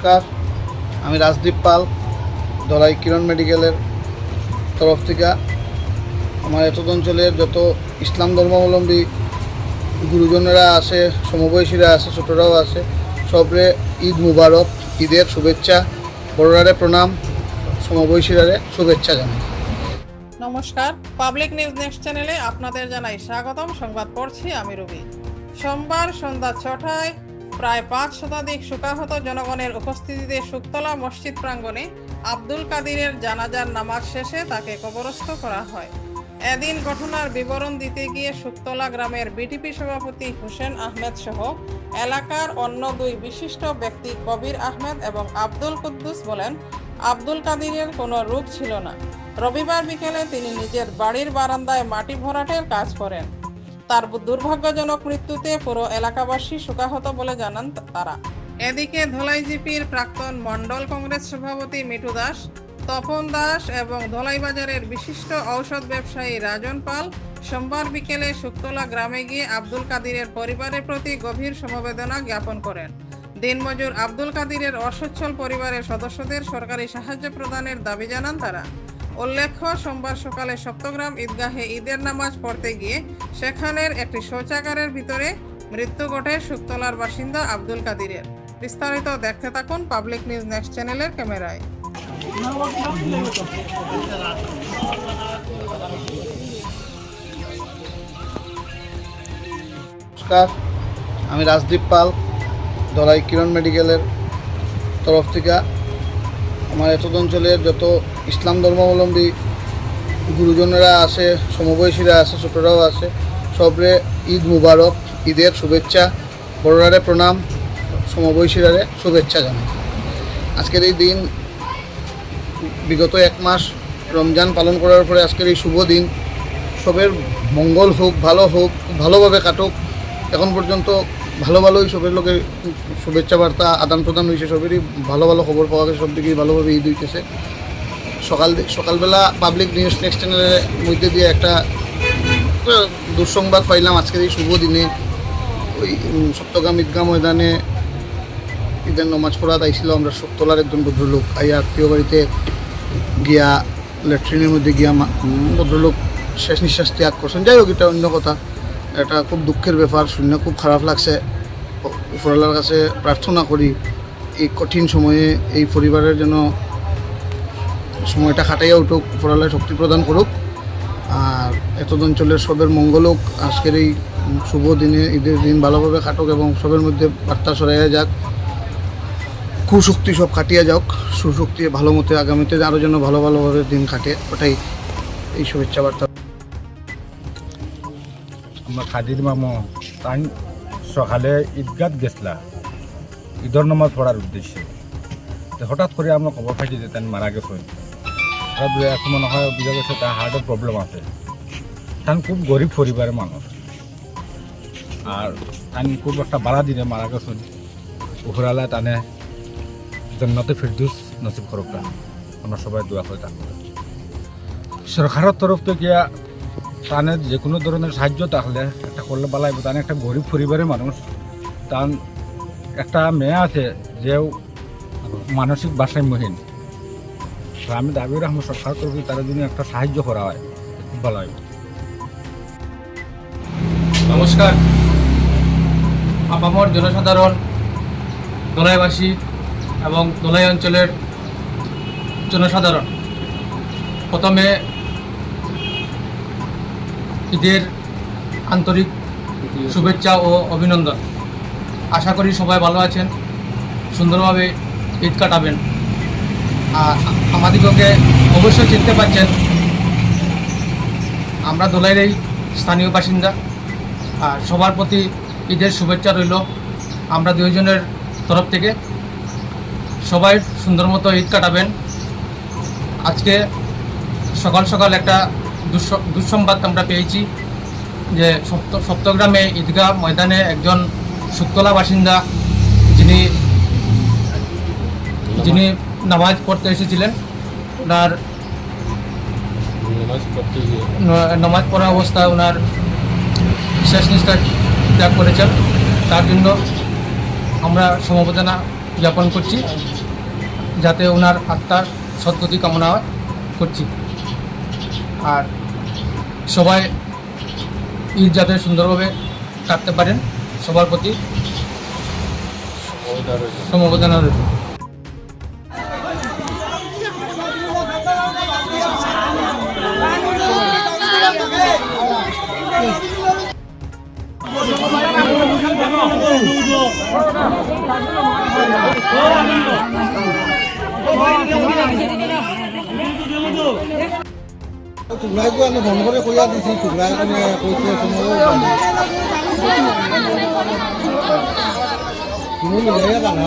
নমস্কার। আমি রাজদীপ পাল দলাই কিরণ মেডিকেলের তরফ থেকে। আমার এত অঞ্চলের যত ইসলাম ধর্মাবলম্বী গুরুজনেরা আছে সমবয়সীরা আছে ছোটরাও আছে সবরে ঈদ মুবারক, ঈদের শুভেচ্ছা, বড়রারে প্রণাম, সমবয়সীরারে শুভেচ্ছা জানাই। নমস্কার, পাবলিক নিউজ নেক্সট চ্যানেলে আপনাদের জানাই স্বাগতম। সংবাদ পড়ছি আমি রবি। সোমবার সন্ধ্যা ছটায় প্রায় পাঁচ শতাধিক শোকাহত জনগণের উপস্থিতিতে শুকতলা মসজিদ প্রাঙ্গণে আব্দুল কাদিরের জানাজার নামাজ শেষে তাকে কবরস্থ করা হয়। এদিন ঘটনার বিবরণ দিতে গিয়ে শুকতলা গ্রামের বিটিপি সভাপতি হোসেন আহমেদ সহ এলাকার অন্য দুই বিশিষ্ট ব্যক্তি কবির আহমেদ এবং আব্দুল কুদ্দুস বলেন, আব্দুল কাদিরের কোনো রোগ ছিল না। রবিবার বিকেলে তিনি নিজের বাড়ির বারান্দায় মাটি ভরাটের কাজ করেন। তার দুর্ভাগ্যজনক মৃত্যুতে পুরো এলাকাবাসী শোকাহত বলে জানান তারা। এদিকে ধলাই জিপির প্রাক্তন মন্ডল কংগ্রেস সভাপতি মিঠু দাস, তপন দাস এবং ধলাই বাজারের বিশিষ্ট ঔষধ ব্যবসায়ী রাজন পাল সোমবার বিকেলে শুক্তলা গ্রামে গিয়ে আব্দুল কাদিরের পরিবারের প্রতি গভীর সমবেদনা জ্ঞাপন করেন। দিনমজুর আব্দুল কাদিরের অসচ্ছল পরিবারের সদস্যদের সরকারি সাহায্য প্রদানের দাবি জানান তারা। উল্লেখ্য, সোমবার সকালে সপ্তগ্রাম ঈদগাহে ঈদের নামাজ পড়তে গিয়ে সেখানের একটি শৌচাগারের ভিতরে মৃত্যু ঘটে শুক্তলার বাসিন্দা আব্দুল কাদিরের। বিস্তারিত দেখতে থাকুন পাবলিক নিউজ নেক্সট চ্যানেলের ক্যামেরায়। নমস্কার, আমি রাজদীপ পাল দলাই কিরণ মেডিকেলের তরফ থেকে। আমার এত অঞ্চলের যত ইসলাম ধর্মাবলম্বী গুরুজনেরা আছে সমবয়সীরা আছে ছোটরাও আছে সবরে ঈদ মুবারক, ঈদের শুভেচ্ছা, বড়রারে প্রণাম, সমবয়সীরারে শুভেচ্ছা জানাই। আজকের এই দিন, বিগত এক মাস রমজান পালন করার পরে আজকের এই শুভ দিন। সবের মঙ্গল হোক, ভালো হোক, ভালোভাবে কাটুক। এখন পর্যন্ত ভালো ভালোই সবের লোকের শুভেচ্ছা বার্তা আদান প্রদান হয়েছে সবেরই। ভালো ভালো খবর পাওয়া গেছে সব দিকেই ভালোভাবে ঈদ হইতেছে। সকাল সকালবেলা পাবলিক নিউজ নেক্সট চ্যানেলের মধ্যে দিয়ে একটা দুঃসংবাদ পাইলাম আজকের এই শুভ দিনে। ওই সপ্তগ্রাম ঈদগাহ ময়দানে ঈদের নমাজ পড়াত আইছিল আমরা সপ্তলার একজন ভদ্রলোক। আইয়া আত্মীয় বাড়িতে গিয়া ল্যাট্রিনের মধ্যে গিয়া ভদ্রলোক শেষ নিঃশ্বাস ত্যাগ করছেন। যাই হোক, এটা অন্য কথা। এটা খুব দুঃখের ব্যাপার, শুনে খুব খারাপ লাগছে। উপরওয়ালার কাছে প্রার্থনা করি, এই কঠিন সময়ে এই পরিবারের জন্য সময়টা খাটাইয়া উঠুক, উপরওয়ালায় শক্তি প্রদান করুক। আর এত অঞ্চলের সবের মঙ্গল হোক। আজকের এই শুভ দিনে, ঈদের দিন ভালোভাবে কাটুক এবং সবের মধ্যে বার্তা সরাইয়া যাক। কুশক্তি সব কাটিয়ে যাক। সুশক্তি ভালো মতো আগামীতে আরও যেন ভালো ভালোভাবে দিন কাটে, ওটাই এই শুভেচ্ছা বার্তা। আমার খাদির মামো, তাই সকালে ঈদগাত গেছলা। ঈদর নামাজ পড়ার উদ্দেশ্যে। হঠাৎ করে আমরা খবর পাইছি যে তাই মারা গেছে। দুই এক মনে হয় বুঝা গেছে তার হার্টের প্রবলেম আছে। তান খুব গরিব পরিবারের মানুষ। আর তান খুব একটা বাড়া দিনে মারা গেছেন উপরালা টানে জন্নতে ফিরদুস নসিব করুকটা আমরা সবাই দোয়া করে থাকব সরকারের তরফ থেকে তানে যে কোনো ধরনের সাহায্য থাকলে একটা করলে বালাই তান একটা গরিব পরিবারের মানুষ। তান একটা মেয়ে আছে যেও মানসিক ভারসাম্যহীন। তো আমি দাবি রাখব, সরকার তরফে তারা যদি একটা সাহায্য করা হয় খুব ভালো হয়। নমস্কার। আপামর জনসাধারণ, দোলাইবাসী এবং দোলাই অঞ্চলের জনসাধারণ, প্রথমে ঈদের আন্তরিক শুভেচ্ছা ও অভিনন্দন। আশা করি সবাই ভালো আছেন, সুন্দরভাবে ঈদ কাটাবেন। আমাদিগকে অবশ্যই চিনতে পারছেন। আমরা দোলাইয়ের স্থানীয় বাসিন্দা। আর সবার প্রতি ঈদের শুভেচ্ছা রইল। আমরা দুইজনের তরফ থেকে। সবাই সুন্দর মতো ঈদ কাটাবেন। আজকে সকাল সকাল একটা দুঃস- দুঃসংবাদ আমরা পেয়েছি যে সপ্ত, সপ্তগ্রামে ঈদগাহ ময়দানে একজন সুক্তলা বাসিন্দা যিনি যিনি নামাজ পড়তে এসেছিলেন। ওনার নামাজ পড়া অবস্থায় ওনার শেষ নিষ্ঠা ত্যাগ করেছেন। তার জন্য আমরা সমবেদনা জ্ঞাপন করছি যাতে ওনার আত্মার সদ্গতি কামনা করছি। আর সবাই ঈদ যাতে সুন্দরভাবে কাটতে পারেন সবার প্রতি সমবেদনা রইল। টুকরাইকো আমি ফোন করে কইয়া দিছি টুকরাই মানে কইছে তুমি জানা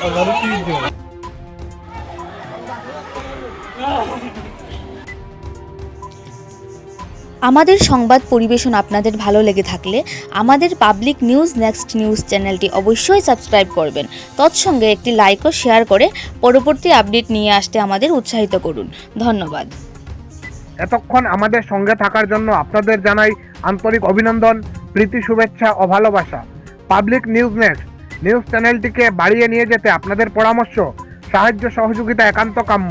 아, 나를 끼는 줄. আমাদের সংবাদ পরিবেশন আপনাদের ভালো লেগে থাকলে আমাদের পাবলিক নিউজ নেক্সট নিউজ চ্যানেলটি অবশ্যই সাবস্ক্রাইব করবেন। তৎসঙ্গে একটি লাইক ও শেয়ার করে পরবর্তী আপডেট নিয়ে আসতে আমাদের উৎসাহিত করুন। ধন্যবাদ। এতক্ষণ আমাদের সঙ্গে থাকার জন্য আপনাদের জানাই আন্তরিক অভিনন্দন, প্রীতি, শুভেচ্ছা ও ভালোবাসা। পাবলিক নিউজ নেক্সট, নিউজ চ্যানেলটিকে বাড়িয়ে নিয়ে যেতে আপনাদের পরামর্শ, সাহায্য, সহযোগিতা, একান্ত কাম্য।